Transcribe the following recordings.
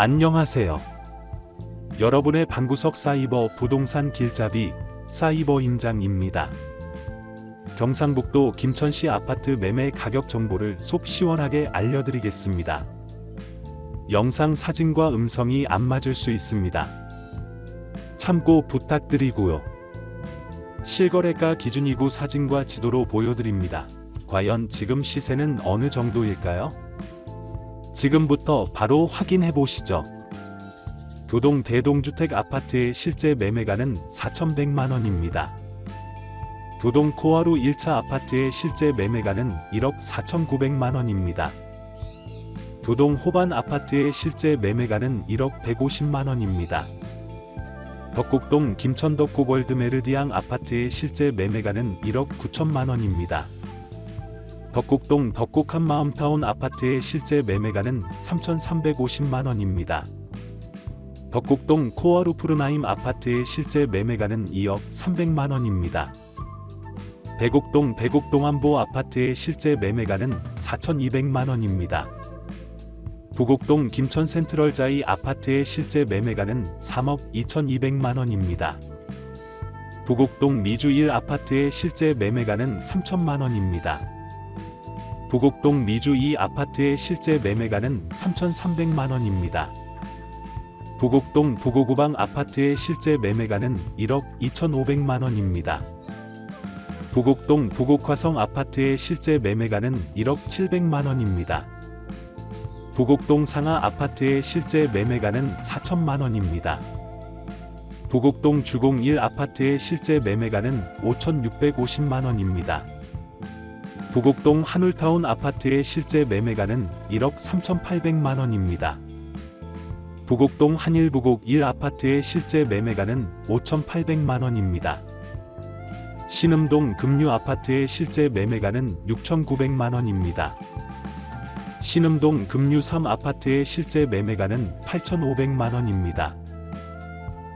안녕하세요. 여러분의 방구석 사이버 부동산 길잡이 사이버 임장입니다. 경상북도 김천시 아파트 매매 가격 정보를 속 시원하게 알려드리겠습니다. 영상 사진과 음성이 안 맞을 수 있습니다. 참고 부탁드리고요. 실거래가 기준이고 사진과 지도로 보여드립니다. 과연 지금 시세는 어느 정도일까요? 지금부터 바로 확인해 보시죠. 교동 대동주택 아파트의 실제 매매가는 4,100만 원입니다. 교동 코하루 1차 아파트의 실제 매매가는 1억 4,900만 원입니다. 교동 호반 아파트의 실제 매매가는 1억 150만 원입니다. 덕곡동 김천덕곡 월드메르디앙 아파트의 실제 매매가는 1억 9천만 원입니다. 덕곡동 덕곡 한마음타운 아파트의 실제 매매가는 3,350만 원입니다. 덕곡동 코어루 푸르나임 아파트의 실제 매매가는 2억 300만 원입니다. 대곡동 대곡동안보 아파트의 실제 매매가는 4,200만 원입니다. 부곡동 김천 센트럴자이 아파트의 실제 매매가는 3억 2,200만 원입니다. 부곡동 미주 1 아파트의 실제 매매가는 3천만 원입니다. 부곡동 미주 2 아파트의 실제 매매가는 3,300만 원입니다. 부곡동 부고구방 아파트의 실제 매매가는 1억 2,500만 원입니다. 부곡동 부곡화성 아파트의 실제 매매가는 1억 700만 원입니다. 부곡동 상하 아파트의 실제 매매가는 4천만 원입니다. 부곡동 주공 1 아파트의 실제 매매가는 5,650만 원입니다. 부곡동 한울타운 아파트의 실제 매매가는 1억 3,800만 원입니다. 부곡동 한일부곡 1 아파트의 실제 매매가는 5,800만 원입니다. 신음동 금류 아파트의 실제 매매가는 6,900만 원입니다. 신음동 금류 3 아파트의 실제 매매가는 8,500만 원입니다.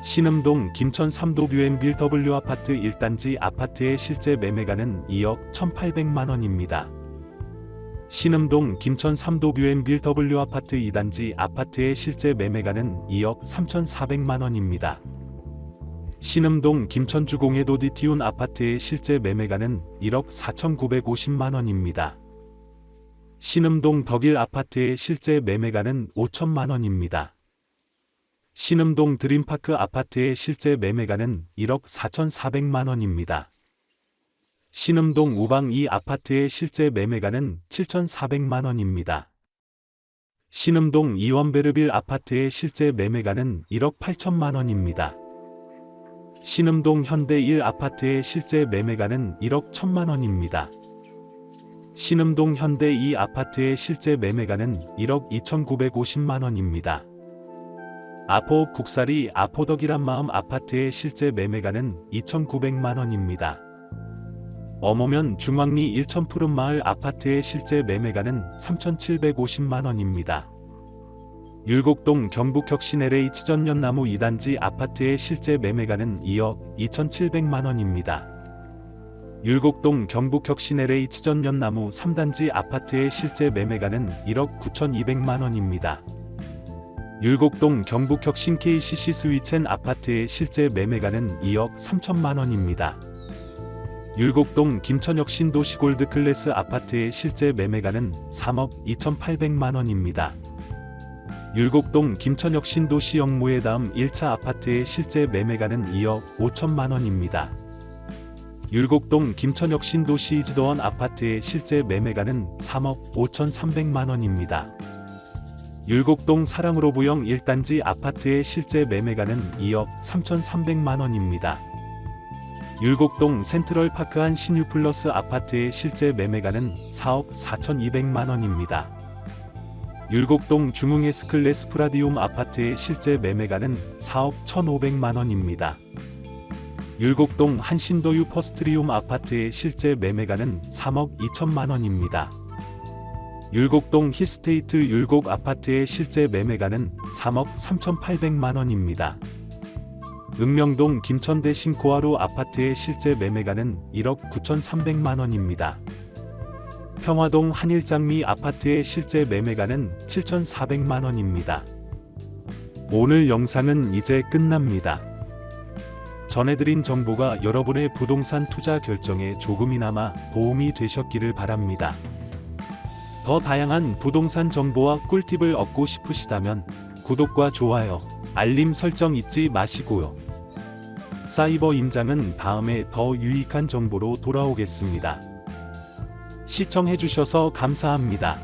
신음동 김천 삼도뷰엔 빌W 아파트 1단지 아파트의 실제 매매가는 2억 1,800만 원입니다. 신음동 김천 삼도뷰엔 빌W 아파트 2단지 아파트의 실제 매매가는 2억 3,400만 원입니다. 신음동 김천주공의 도디티운 아파트의 실제 매매가는 1억 4,950만 원입니다. 신음동 덕일 아파트의 실제 매매가는 5천만 원입니다. 신음동 드림파크 아파트의 실제 매매가는 1억 4,400만 원입니다. 신음동 우방 2 아파트의 실제 매매가는 7,400만 원입니다. 신음동 이원베르빌 아파트의 실제 매매가는 1억 8천만 원입니다. 신음동 현대 1 아파트의 실제 매매가는 1억 1천만 원입니다. 신음동 현대 2 아파트의 실제 매매가는 1억 2,950만 원입니다. 아포 국사리 아포덕이란 마음 아파트의 실제 매매가는 2,900만 원입니다. 어모면 중앙리 1천 푸른 마을 아파트의 실제 매매가는 3,750만 원입니다. 율곡동 경북 혁신 LH 전년나무 2단지 아파트의 실제 매매가는 2억 2,700만 원입니다. 율곡동 경북 혁신 LH 전년나무 3단지 아파트의 실제 매매가는 1억 9,200만 원입니다. 율곡동 경북혁신 KCC 스위첸 아파트의 실제 매매가는 2억 3천만 원입니다. 율곡동 김천혁 신도 시 골드 클래스 아파트의 실제 매매가는 3억 2,800만 원입니다. 율곡동 김천혁 신도시 영무의 다음 1차 아파트의 실제 매매가는 2억 5천만 원입니다. 율곡동 김천혁 신도시 이지도원 아파트의 실제 매매가는 3억 5,300만 원입니다. 율곡동 사랑으로 부영 1단지 아파트의 실제 매매가는 2억 3,300만 원입니다. 율곡동 센트럴파크 한 신유 플러스 아파트의 실제 매매가는 4억 4,200만 원입니다. 율곡동 중흥에스클래스 프라디움 아파트의 실제 매매가는 4억 1,500만 원입니다. 율곡동 한신도유 퍼스트리움 아파트의 실제 매매가는 3억 2천만 원입니다. 율곡동 힐스테이트 율곡 아파트의 실제 매매가는 3억 3,800만 원입니다. 읍명동 김천대 신코하루 아파트의 실제 매매가는 1억 9,300만 원입니다. 평화동 한일장미 아파트의 실제 매매가는 7,400만 원입니다. 오늘 영상은 이제 끝납니다. 전해드린 정보가 여러분의 부동산 투자 결정에 조금이나마 도움이 되셨기를 바랍니다. 더 다양한 부동산 정보와 꿀팁을 얻고 싶으시다면 구독과 좋아요, 알림 설정 잊지 마시고요. 사이버 임장은 다음에 더 유익한 정보로 돌아오겠습니다. 시청해주셔서 감사합니다.